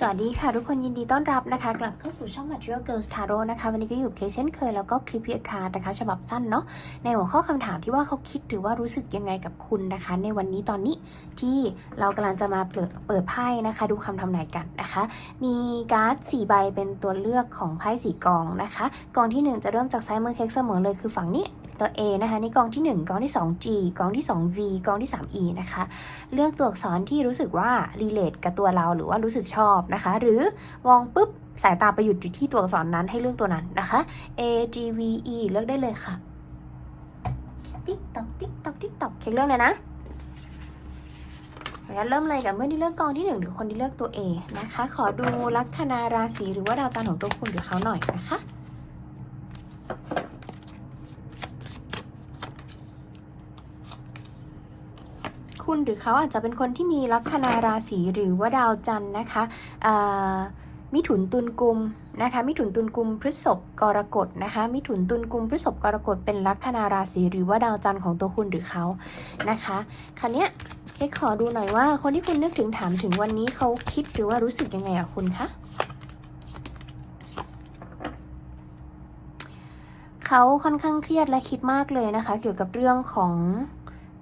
สวัสดีค่ะทุกคนยินดีต้อนรับนะคะ กลับเข้าสู่ช่อง Material Girls Tarot นะคะ วันนี้ก็อยู่เคเช่นเคยแล้วก็คลิปพีคาร์นะคะ ฉบับสั้นเนาะในหัวข้อคำถามที่ว่าเขาคิดหรือว่ารู้สึกยังไงกับคุณนะคะ ในวันนี้ตอนนี้ที่เรากำลังจะมาเปิดเปิดไพ่นะคะ ดูคำทำนายกันนะคะ มีการ์ด4ใบเป็นตัวเลือกของไพ่สีกองนะคะกองทีหนึ่1 จะเริ่มจากซ้ายมือเค้กเสมอเลยคือฝั่งนี้ ตัว A นะคะในกองที่ 1 กองที่ 2 G กองที่ 2 V กองที่ 3 E นะคะ เลือกตัวอักษรที่รู้สึกว่า relate กับตัวเราหรือว่ารู้สึกชอบนะคะ หรือมองปุ๊บสายตาไปหยุดอยู่ที่ตัวอักษรนั้นให้เลือกตัวนั้นนะคะ A G V E เลือกได้เลยค่ะ ติ๊กตอกติ๊กตอกติ๊กตอกเค้กเลือกเลยนะงั้นเริ่มเลยกับเมื่อที่เลือกกองที่หนึ่งหรือคนที่เลือกตัว A นะคะ ขอดูลัคนาราศีหรือว่าดาวจันทร์ของตัวคุณหรือเขาหน่อยนะคะ คุณหรือเขาอาจจะเป็นคนที่มีลัคนาราศีหรือว่าดาวจันทร์นะคะมิถุนตุลกุมนะคะมิถุนตุลกุมพฤษภกรกฎนะคะมิถุนตุลกุมพฤษภกรกฎเป็นลัคนาราศีหรือว่าดาวจันทร์ของตัวคุณหรือเขานะคะคราวเนี้ยเอ๊ะขอดูหน่อยว่า คนที่คุณนึกถึงถามถึงวันนี้เขาคิดหรือว่ารู้สึกยังไงอะคุณคะเขาค่อนข้างเครียดและคิดมากเลยนะคะ เกี่ยวกับเรื่องของ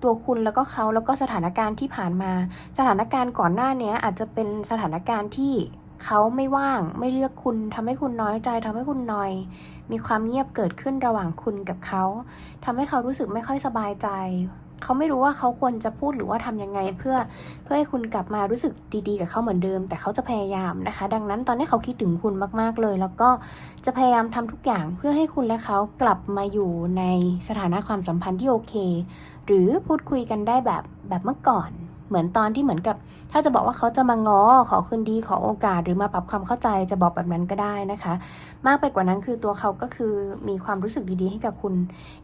ตัวคุณแล้วก็เขาแล้วก็สถานการณ์ที่ผ่านมา สถานการณ์ก่อนหน้านี้อาจจะเป็นสถานการณ์ที่เขาไม่ว่างไม่เลือกคุณทำให้คุณน้อยใจทำให้คุณนอย มีความเงียบเกิดขึ้นระหว่างคุณกับเขาทำให้เขารู้สึกไม่ค่อยสบายใจ เขาไม่รู้ว่าเขาควรจะพูดหรือว่าทำยังไง เพื่อเพื่อให้คุณกลับมารู้สึกดีๆ กับเขาเหมือนเดิม แต่เขาจะพยายามนะคะ ดังนั้นตอนนี้เขาคิดถึงคุณมากๆเลย แล้วก็จะพยายามทำทุกอย่างเพื่อให้คุณและเขากลับมาอยู่ในสถานะความสัมพันธ์ที่โอเค หรือพูดคุยกันได้แบบแบบเมื่อก่อน เหมือนตอนที่เหมือนกับ ถ้าจะบอกว่าเขาจะมาง้อขอคืนดีขอโอกาสหรือมาปรับความเข้าใจจะบอกแบบนั้นก็ได้นะคะ มากไปกว่านั้นคือตัวเขาก็คือมีความรู้สึกดีๆ ให้กับคุณ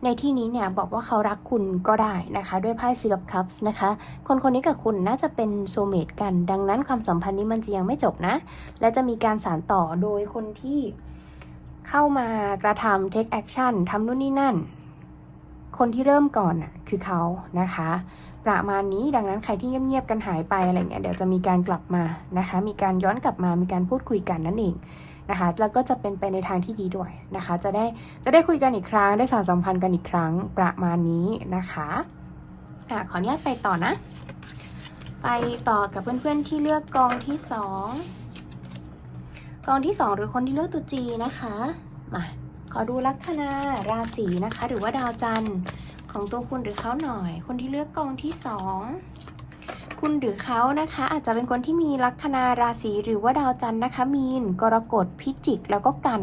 ในที่นี้เนี่ยบอกว่าเขารักคุณก็ได้นะคะ ด้วยไพ่ซีกับคัพส์นะคะ คนคนนี้กับคุณน่าจะเป็นโซเมตกัน ดังนั้นความสัมพันธ์นี้มันจะยังไม่จบนะ และจะมีการสานต่อโดยคนที่เข้ามากระทำ take action ทำนู่นนี่นั่น คนที่เริ่มก่อนน่ะคือเขานะคะ ประมาณนี้ดังนั้นใครที่เงียบๆกันหายไปอะไรเงี้ยเดี๋ยวจะมีการกลับมานะคะ มีการย้อนกลับมามีการพูดคุยกันนั่นเองนะคะแล้วก็จะเป็นไปในทางที่ดีด้วยนะคะ จะได้จะได้คุยกันอีกครั้ง ได้สานสัมพันธ์กันอีกครั้งประมาณนี้นะคะอะขออนุญาตไปต่อนะ ไปต่อกับเพื่อนๆที่เลือกกองที่สองกองที่สองหรือคนที่เลือกตัวจีนะคะมา ขอดูลัคนาราศีนะคะ หรือว่าดาวจันทร์ของตัวคุณหรือเขาหน่อย คนที่เลือกกองที่สองคุณหรือเขานะคะ อาจจะเป็นคนที่มีลัคนาราศีหรือว่าดาวจันทร์นะคะ มีนกรกฎพิจิกแล้วก็กัน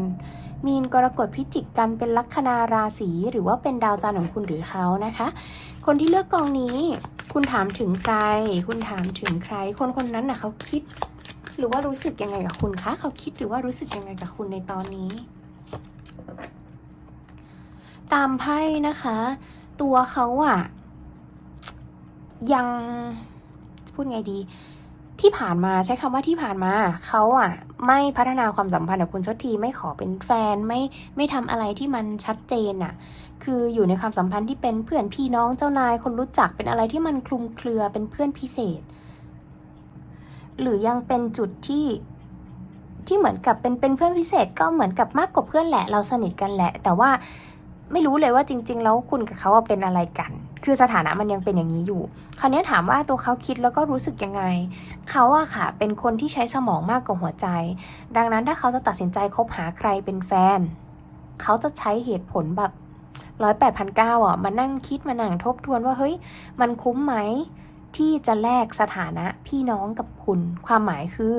มีนกรกฎพิจิกกันเป็นลัคนาราศีหรือว่าเป็นดาวจันทร์ของคุณหรือเขานะคะ คนที่เลือกกองนี้ คุณถามถึงใคร คุณถามถึงใคร คนคนนั้นน่ะเขาคิด หรือว่ารู้สึกยังไงกับคุณคะเขาคิดหรือว่ารู้สึกยังไงกับคุณในตอนนี้ ตามไพ่นะคะ ตัวเขาอะยังพูดไงดี ที่ผ่านมาใช้คำว่าที่ผ่านมาเขาอะไม่พัฒนาความสัมพันธ์กับคุณสักทีไม่ขอเป็นแฟนไม่ไม่ทำอะไรที่มันชัดเจนอะคืออยู่ในความสัมพันธ์ที่เป็นเพื่อนพี่น้องเจ้านายคนรู้จักเป็นอะไรที่มันคลุมเครือเป็นเพื่อนพิเศษ หรือยังเป็นจุดที่ ที่เหมือนกับเป็นเป็นเพื่อนพิเศษก็เหมือนกับมากกว่าเพื่อนแหละ เราสนิทกันแหละ แต่ว่าไม่รู้เลยว่าจริง ๆ แล้วคุณกับเขาเป็นอะไรกัน คือสถานะมันยังเป็นอย่างนี้อยู่ คราวนี้ถามว่าตัวเขาคิดแล้วก็รู้สึกยังไง เขาอะค่ะ เป็นคนที่ใช้สมองมากกว่าหัวใจ ดังนั้นถ้าเขาจะตัดสินใจคบหาใครเป็นแฟน เขาจะใช้เหตุผลแบบร้อยแปดพันเก้าอะมานั่งคิดมานั่งทบทวนว่าเฮ้ย มันคุ้มไหมที่จะแลกสถานะพี่น้องกับคุณ ความหมายคือ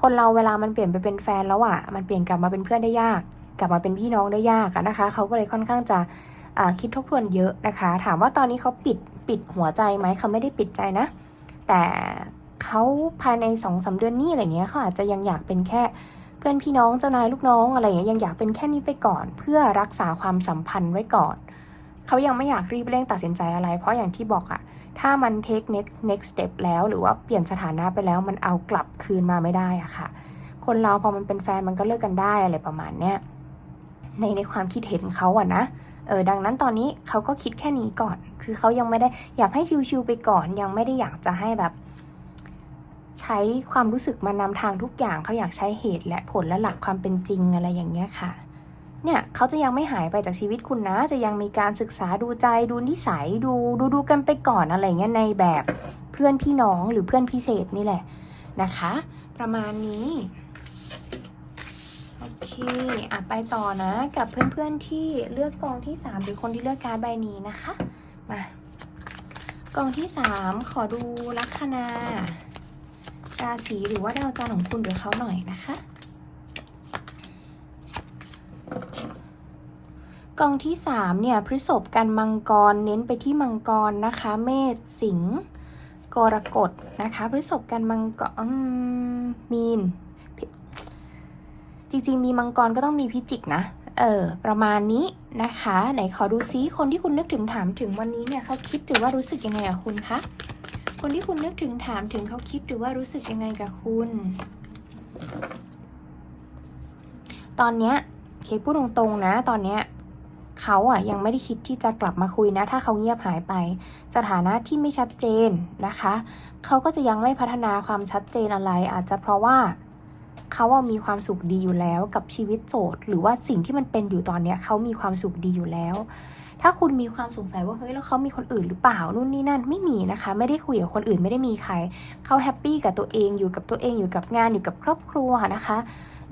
คนเราเวลามันเปลี่ยนไปเป็นแฟนแล้วอะ มันเปลี่ยนกลับมาเป็นเพื่อนได้ยาก กลับมาเป็นพี่น้องได้ยากะนะคะ เขาก็เลยค่อนข้างจะคิดทบทวนเยอะนะคะ ถามว่าตอนนี้เขาปิดปิดหัวใจไหมเขาไม่ได้ปิดใจนะ แต่เขาภายในสองสาเดือนนี้อะไรเงี้ยเขาอาจจะยังอยากเป็นแค่เพื่อนพี่น้องเจ้านายลูกน้องอะไรเงี้ยยังอยากเป็นแค่นี้ไปก่อน เพื่อรักษาความสัมพันธ์ไว้ก่อน เขายังไม่อยากรีบเร่งตัดสินใจอะไร เพราะอย่างที่บอกอะ ถ้ามัน take next next step แล้วหรือว่าเปลี่ยนสถานะไปแล้วมันเอากลับคืนมาไม่ได้อะค่ะ คนเราพอมันเป็นแฟนมันก็เลิกกันได้อะไรประมาณเนี้ยในในความคิดเห็นเขาอะนะเออดังนั้นตอนนี้เขาก็คิดแค่นี้ก่อน คือเขายังไม่ได้อยากให้ชิวๆไปก่อน ยังไม่ได้อยากจะให้แบบ ใช้ช้ความรู้สึกมานำทางทุกอย่างเขาอยากใช้เหตุและผลและหลักความเป็นจริงอะไรอย่างเงี้ยค่ะ เนี่ยเขาจะยังไม่หายไปจากชีวิตคุณนะ จะยังมีการศึกษาดูใจดูนิสัยดูดูดูกันไปก่อนอะไรเงี้ยในแบบเพื่อนพี่น้องหรือเพื่อนพิเศษนี่แหละนะคะ ประมาณนี้โอเคอะไปต่อนะกับเพื่อนๆที่เลือกกองที่ 3 หรือคนที่เลือกการใบนี้นะคะมากองที่ 3 ขอดูลัคนาราศีหรือว่าดาวจันทร์ของคุณหรือเขาหน่อยนะคะ กองที่3เนี่ยพฤษภกันมังกรเน้นไปที่มังกรนะคะ เมษสิงห์กรกฎนะคะพฤษภกันมังกรมมีน จริงๆ มีมังกรก็ต้องมีพิจิกนะเออประมาณนี้นะคะ ไหนขอดูซิคนที่คุณนึกถึงถามถึงวันนี้เนี่ยเขาคิดหรือว่ารู้สึกยังไงกับคุณคะคนที่คุณนึกถึงถามถึงเขาคิดหรือว่ารู้สึกยังไงกับคุณ ตอนเนี้ยเคพูดตรงๆนะ ตอนเนี้ย เขาอะยังไม่ได้คิดที่จะกลับมาคุยนะ ถ้าเขาเงียบหายไป สถานะที่ไม่ชัดเจนนะคะ เขาก็จะยังไม่พัฒนาความชัดเจนอะไร อาจจะเพราะว่าเขาอะมีความสุขดีอยู่แล้วกับชีวิตโสดหรือว่าสิ่งที่มันเป็นอยู่ตอนเนี้ยเขามีความสุขดีอยู่แล้ว ถ้าคุณมีความสงสัยว่าเฮ้ยแล้วเขามีคนอื่นหรือเปล่านู่นนี่นั่นไม่มีนะคะ ไม่ได้คุยกับคนอื่นไม่ได้มีใครเขาแฮปปี้กับตัวเองอยู่กับตัวเองอยู่กับงานอยู่กับครอบครัวนะคะ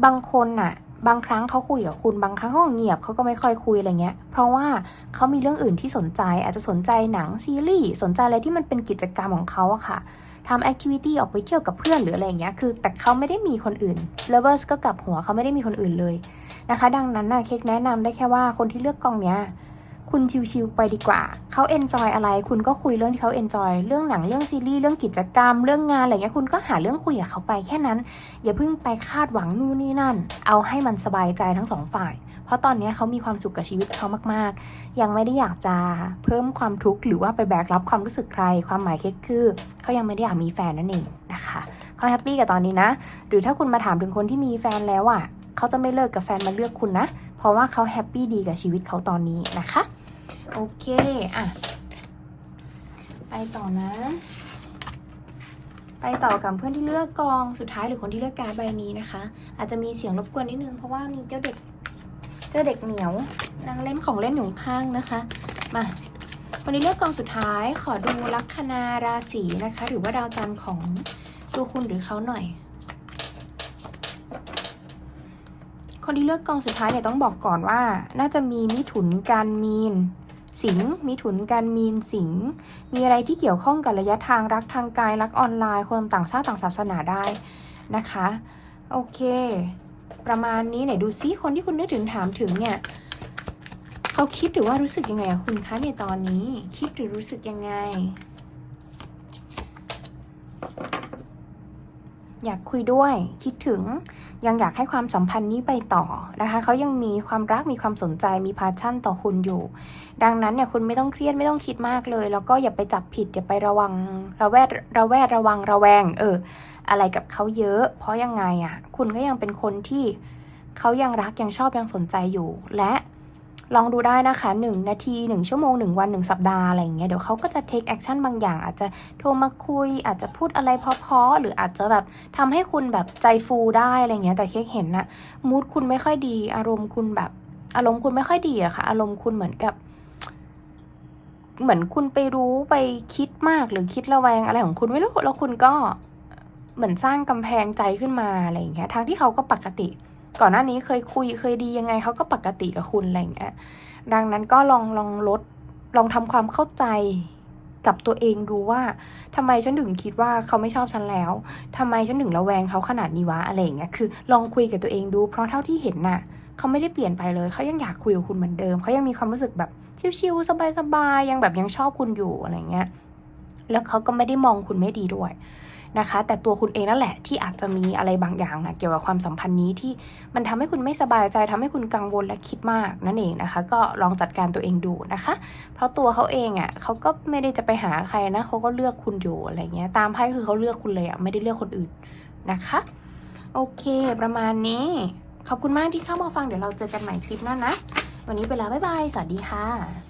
บางคนน่ะ บางครั้งเขาคุยกับคุณบางครั้งเขาเงียบเขาก็ไม่ค่อยคุยอะไรเงี้ย เพราะว่าเขามีเรื่องอื่นที่สนใจ อาจจะสนใจหนังซีรีส์สนใจอะไรที่มันเป็นกิจกรรมของเขาอะค่ะทำแอคทิวิตี้ออกไปเที่ยวกับเพื่อนหรืออะไรอย่างเงี้ยคือ แต่เขาไม่ได้มีคนอื่นเลเวอร์สก็กลับหัวเขาไม่ได้มีคนอื่นเลยนะคะ ดังนั้นนะเค้กแนะนำได้แค่ว่าคนที่เลือกกองเนี้ย คุณชิวๆไปดีกว่า เขาเอนจอยอะไร คุณก็คุยเรื่องที่เขาเอนจอย เรื่องหนัง เรื่องซีรีส์ เรื่องกิจกรรม เรื่องงานอะไรเงี้ย คุณก็หาเรื่องคุยกับเขาไปแค่นั้น อย่าเพิ่งไปคาดหวังนู่นนี่นั่น เอาให้มันสบายใจทั้งสองฝ่าย เพราะตอนนี้เขามีความสุขกับชีวิตเขามากๆ ยังไม่ได้อยากจะเพิ่มความทุกข์หรือว่าไปแบกรับความรู้สึกใคร ความหมายเค้กคือ เขายังไม่ได้อยากมีแฟนนั่นเองนะคะเขาแฮปปี้กับตอนนี้นะ หรือถ้าคุณมาถามถึงคนที่มีแฟนแล้วอะ เขาจะไม่เลิกกับแฟนมาเลือกคุณนะ เพราะว่าเขาแฮปปี้ดีกับชีวิตเขาตอนนี้นะคะ โอเค อะ ไปต่อนะ ไปต่อกับเพื่อนที่เลือกกองสุดท้ายหรือคนที่เลือกการดใบนี้นะคะ อาจจะมีเสียงรบกวนนิดนึงเพราะว่ามีเจ้าเด็กเจ้าเด็กเหมียวนางเล่นของเล่นอยู่ข้างนะคะ มาวันนี้เลือกกองสุดท้ายขอดูลัคนาราศีนะคะ หรือว่าดาวจันทร์ของตัวคุณหรือเขาหน่อย คนที่เลือกกองสุดท้ายเนี่ยต้องบอกก่อนว่า น่าจะมีมิถุนการมีน สิงห์มิถุนการมีนสิงห์มีอะไรที่เกี่ยวข้องกับระยะทางรักทางกายรักออนไลน์คนต่างชาติต่างศาสนาได้นะคะ โอเค ประมาณนี้ไหนดูซิคนที่คุณนึกถึงถามถึงเนี่ยเขาคิดหรือว่ารู้สึกยังไงกับคุณคะในตอนนี้คิดหรือรู้สึกยังไง อยากคุยด้วยคิดถึง ยังอยากให้ความสัมพันธ์นี้ไปต่อนะคะเขายังมีความรักมีความสนใจมีพาชั่นต่อคุณอยู่ ดังนั้นเนี่ยคุณไม่ต้องเครียดไม่ต้องคิดมากเลย แล้วก็อย่าไปจับผิดอย่าไประวังระแวดระแวดระวังระแวง เออ อะไรกับเขาเยอะ เพราะยังไงอะ่ะ คุณก็ยังเป็นคนที่เขายังรักยังชอบยังสนใจอยู่ และ ลองดูได้นะคะหนึ่งนาทีหนึ่งชั่วโมงหนึ่งวันหนึ่งสัปดาห์อะไรอย่างเงี้ยเดี๋ยวเขาก็จะ take action บางอย่าง อาจจะโทรมาคุย อาจจะพูดอะไรเพราะๆหรืออาจจะแบบทำให้คุณแบบใจฟูได้อะไรเงี้ยแต่เค้กเห็นนะมูดคุณไม่ค่อยดี อารมณ์คุณแบบอารมณ์คุณไม่ค่อยดีอะค่ะ อารมณ์คุณเหมือนกับ เหมือนคุณไปรู้ไปคิดมากหรือคิดระแวงอะไรของคุณไม่รู้แล้วคุณก็เหมือนสร้างกำแพงใจขึ้นมาอะไรอย่างเงี้ยทั้งที่เขาก็ปกติ ก่อนหน้านี้เคยคุยเคยดียังไงเขาก็ปกติกับคุณอะไรอย่างเงี้ยดังนั้นก็ลองลองลดลองทำความเข้าใจกับตัวเองดูว่าทำไมฉันถึงคิดว่าเขาไม่ชอบฉันแล้วทำไมฉันถึงระแวงเขาขนาดนี้วะอะไรอย่างเงี้ยคือ ลองคุยกับตัวเองดู เพราะเท่าที่เห็นน่ะเขาไม่ได้เปลี่ยนไปเลย เขายังอยากคุยกับคุณเหมือนเดิม เขายังมีความรู้สึกแบบชิวๆสบายๆยังแบบยังชอบคุณอยู่อะไรเงี้ย แล้วเขาก็ไม่ได้มองคุณไม่ดีด้วย นะคะ แต่ตัวคุณเองนั่นแหละที่อาจจะมีอะไรบางอย่างนะเกี่ยวกับความสัมพันธ์นี้ที่มันทำให้คุณไม่สบายใจทำให้คุณกังวลและคิดมากนั่นเองนะคะ ก็ลองจัดการตัวเองดูนะคะ เพราะตัวเขาเองอะ่ะเขาก็ไม่ได้จะไปหาใครนะเขาก็เลือกคุณอยู่อะไรเงี้ยตามไพ่คือเขาเลือกคุณเลยอะ่ะไม่ได้เลือกคนอื่นนะคะโอเค ประมาณนี้ ขอบคุณมากที่เข้ามาฟังเดี๋ยวเราเจอกันใหม่คลิปหน้านะ วันนี้ไปแล้วบ๊ายบาย สวัสดีค่ะ